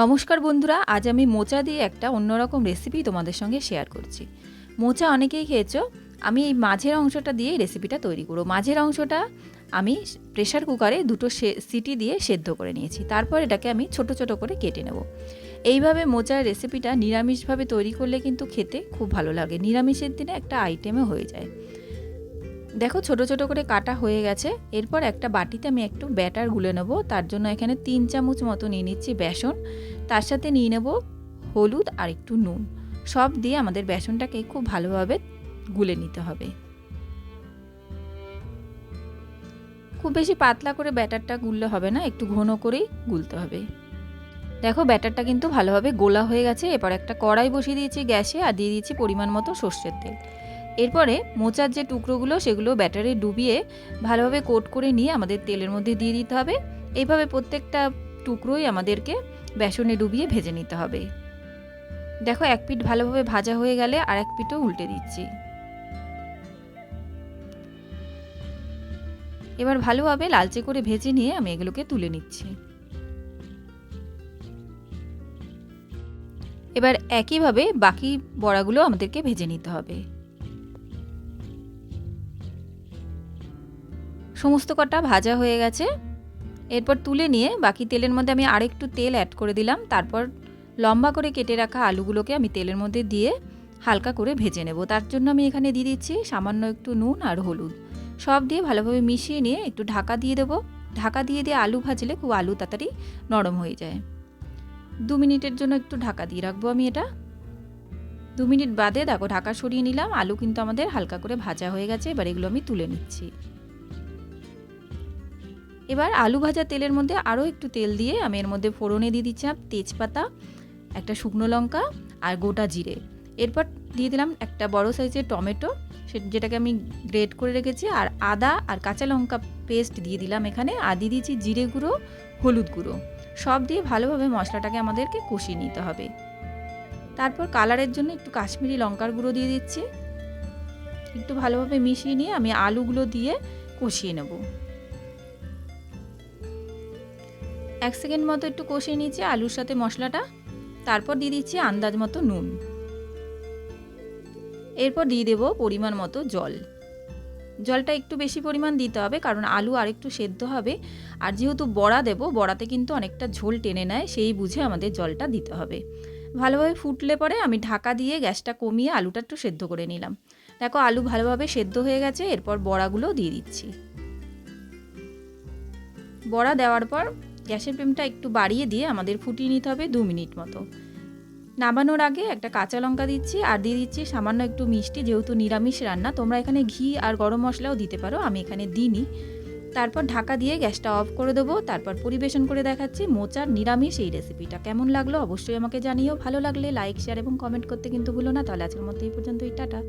নমস্কার বন্ধুরা, আজ আমি মোচা দিয়ে একটা অন্যরকম রেসিপি তোমাদের সঙ্গে শেয়ার করছি। মোচা অনেকেই খেয়েছো, আমি এই মাঝের অংশটা দিয়ে রেসিপিটা তৈরি করব। মাঝের অংশটা আমি প্রেশার কুকারে দুটো সিটি দিয়ে সেদ্ধ করে নিয়েছি। তারপর এটাকে আমি ছোট ছোট করে কেটে নেব। এইভাবে মোচার রেসিপিটা নিরামিষভাবে তৈরি করলে কিন্তু খেতে খুব ভালো লাগে। নিরামিষের দিনে একটা আইটেমে হয়ে যায়। দেখো ছোট ছোট করে কাটা হয়ে গেছে। এরপর একটা বাটিতে আমি একটু ব্যাটার গুলে নেব। তার জন্য এখানে তিন চামচ মতো নিয়ে নিচ্ছি বেসন। তার সাথে নিয়ে নেব হলুদ আর একটু নুন। সব দিয়ে আমাদের বেসনটাকে খুব ভালোভাবে গুলে নিতে হবে। খুব বেশি পাতলা করে ব্যাটারটা গুললে হবে না, একটু ঘন করেই গুলতে হবে। দেখো ব্যাটারটা কিন্তু ভালোভাবে গোলা হয়ে গেছে। এরপর একটা কড়াই বসিয়ে দিয়েছি গ্যাসে আর দিয়ে দিয়েছি পরিমাণ মতো সর্ষের তেল। এরপরে মোচার যে টুকরোগুলো, সেগুলো ব্যাটারে ডুবিয়ে ভালোভাবে কোট করে নিয়ে আমাদের তেলের মধ্যে দিয়ে দিতে হবে। এইভাবে প্রত্যেকটা টুকরোই আমাদেরকে বেসনে ডুবিয়ে ভেজে নিতে হবে। দেখো, এক পিঠ ভালোভাবে ভাজা হয়ে গেলে আর এক পিঠও উল্টে দিচ্ছি। এবার ভালোভাবে লালচে করে ভেজে নিয়ে আমি এগুলোকে তুলে নিচ্ছি। এবার একইভাবে বাকি বড়াগুলো আমাদেরকে ভেজে নিতে হবে। সমস্ত কটা ভাজা হয়ে গেছে। এরপর তুলে নিয়ে বাকি তেলের মধ্যে আমি আরেকটু তেল অ্যাড করে দিলাম। তারপর লম্বা করে কেটে রাখা আলুগুলোকে আমি তেলের মধ্যে দিয়ে হালকা করে ভেজে নেব। তার জন্য আমি এখানে দিয়ে দিচ্ছি সামান্য একটু নুন আর হলুদ। সব দিয়ে ভালোভাবে মিশিয়ে নিয়ে একটু ঢাকা দিয়ে দেবো। ঢাকা দিয়ে দিয়ে আলু ভাজলে খুব আলু তাড়াতাড়ি নরম হয়ে যায়। দু মিনিটের জন্য একটু ঢাকা দিয়ে রাখব আমি এটা। দু মিনিট বাদে দেখো ঢাকা সরিয়ে নিলাম। আলু কিন্তু আমাদের হালকা করে ভাজা হয়ে গেছে। এবার এগুলো আমি তুলে নিচ্ছি। এবার আলু ভাজা তেলের মধ্যে আরও একটু তেল দিয়ে আমি এর মধ্যে ফোড়নে দিয়ে দিচ্ছিলাম তেজপাতা, একটা শুকনো লঙ্কা আর গোটা জিরে। এরপর দিয়ে দিলাম একটা বড় সাইজের টমেটো যেটাকে আমি গ্রেট করে রেখেছি, আর আদা আর কাঁচা লঙ্কা পেস্ট দিয়ে দিলাম এখানে, আর দিয়ে দিয়েছি জিরে গুঁড়ো, হলুদ গুঁড়ো। সব দিয়ে ভালোভাবে মশলাটাকে আমাদেরকে কষিয়ে নিতে হবে। তারপর কালারের জন্য একটু কাশ্মীরি লঙ্কার গুঁড়ো দিয়ে দিচ্ছি। একটু ভালোভাবে মিশিয়ে নিয়ে আমি আলুগুলো দিয়ে কষিয়ে নেব। এক সেকেন্ড মতো একটু কষিয়ে নিচ্ছি আলুর সাথে মশলাটা। তারপর দিয়ে দিচ্ছি আন্দাজ মতো নুন। এরপর দিয়ে দেবো পরিমাণ মতো জল। জলটা একটু বেশি পরিমাণ দিতে হবে, কারণ আলু আর একটু সেদ্ধ হবে। আর যেহেতু বড়া দেব, বড়াতে কিন্তু অনেকটা ঝোল টেনে নেয়, সেই বুঝে আমাদের জলটা দিতে হবে। ভালোভাবে ফুটলে পরে আমি ঢাকা দিয়ে গ্যাসটা কমিয়ে আলুটা একটু সেদ্ধ করে নিলাম। দেখো আলু ভালোভাবে সেদ্ধ হয়ে গেছে, এরপর বড়াগুলো দিয়ে দিচ্ছি। বড়া দেওয়ার পর গ্যাসের ফ্লেমটা একটু বাড়িয়ে দিয়ে আমাদের ফুটিয়ে নিতে হবে দু মিনিট মতো। নামানোর আগে একটা কাঁচা লঙ্কা দিচ্ছি আর দিয়ে দিচ্ছি সামান্য একটু মিষ্টি, যেহেতু নিরামিষ রান্না, তোমরা এখানে ঘি আর গরম মশলাও দিতে পারো, আমি এখানে দিইনি। তারপর ঢাকা দিয়ে গ্যাসটা অফ করে দেবো, তারপর পরিবেশন করে দেখাচ্ছি মোচার নিরামিষ এই রেসিপিটা। কেমন লাগল অবশ্যই আমাকে জানিও, ভালো লাগলে লাইক, শেয়ার এবং কমেন্ট করতে কিন্তু ভুলো না, তাহলে আজকের মতো এই পর্যন্ত পর্যন্তই, টাটা।